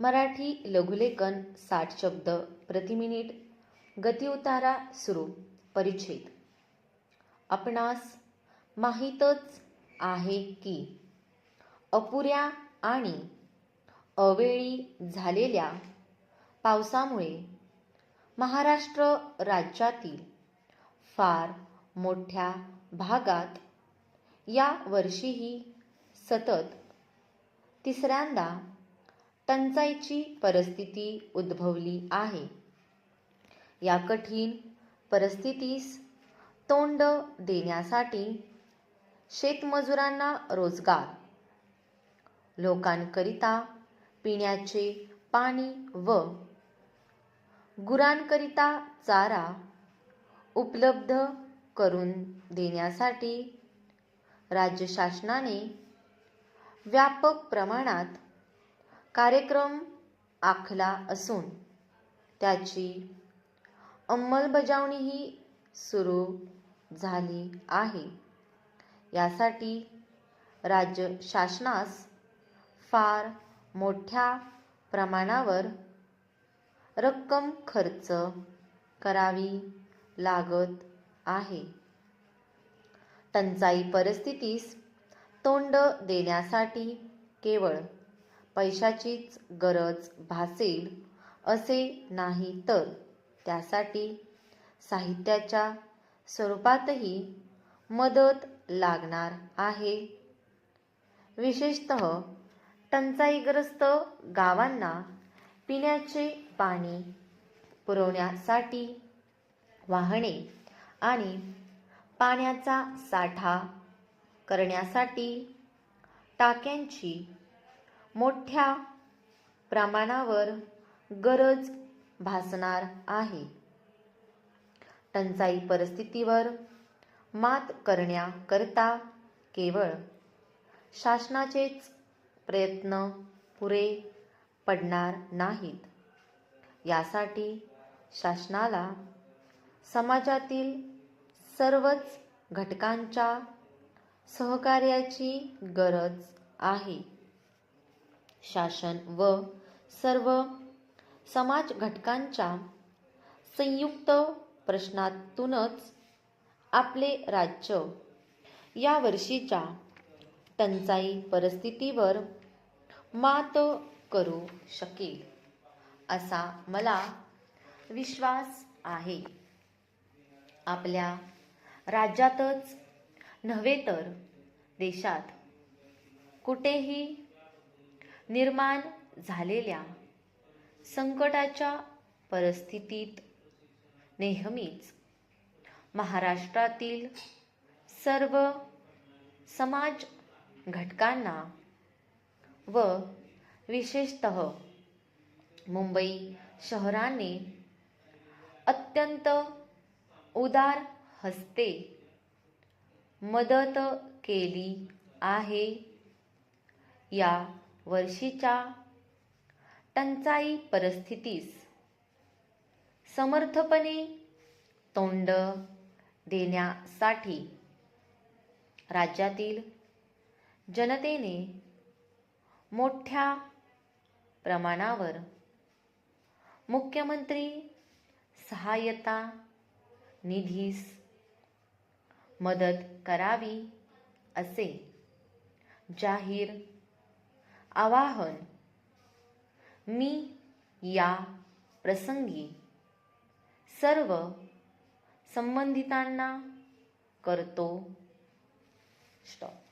मराठी लघुलेखन साठ शब्द प्रति मिनिट सुरू परिच्छेद. आपणास माहीतच आहे की अपुऱ्या आणि अवेळी झालेल्या पावसामुळे महाराष्ट्र राज्यातील फार मोठ्या भागात या वर्षीही सतत तिसऱ्यांदा टंचाईची परिस्थिती उद्भवली आहे. या कठीण परिस्थितीस तोंड देण्यासाठी शेतमजुरांना रोजगार लोकांकरिता पिण्याचे पाणी व गुरांकरिता चारा उपलब्ध करून देण्यासाठी राज्य शासनाने व्यापक प्रमाणात कार्यक्रम आखला असून त्याची अंमलबजावणीही सुरू झाली आहे. यासाठी राज्य शासनास फार मोठ्या प्रमाणावर रक्कम खर्च करावी लागत आहे. टंचाई परिस्थितीस तोंड देण्यासाठी केवळ पैशाचीच गरज भासेल असे नाही तर. त्यासाठी साहित्याच्या स्वरूपातही मदत लागणार आहे. विशेषत टंचाईग्रस्त गावांना पिण्याचे पाणी पुरवण्यासाठी वाहने आणि पाण्याचा साठा करण्यासाठी टाक्यांची मोठ्या प्रमाणावर गरज भासणार आहे. टंचाई परिस्थितीवर मात करण्याकरता केवळ शासनाचेच प्रयत्न पुरे पडणार नाहीत. यासाठी शासनाला समाजातील सर्वच घटकांच्या सहकार्याची गरज आहे. शासन व सर्व समाज घटकांच्या संयुक्त प्रश्नातूनच आपले राज्य या वर्षीच्या टंचाई परिस्थितीवर मात करू शकेल असा मला विश्वास आहे. आपल्या राज्यातच नव्हे तर देशात कुठेही निर्माण झालेल्या संकटाच्या परिस्थितीत नेहमीच महाराष्ट्रातील सर्व समाज घटकांना व विशेषत मुंबई शहराने अत्यंत उदार हस्ते मदत केली आहे. या वर्षीच्या टंचाई परिस्थितीस समर्थपणे तोंड देण्यासाठी राज्यातील जनतेने मोठ्या प्रमाणावर मुख्यमंत्री सहाय्यता निधीस मदत करावी असे जाहीर आवाहन. मी या प्रसंगी सर्व संबंधितांना करतो. स्टॉप.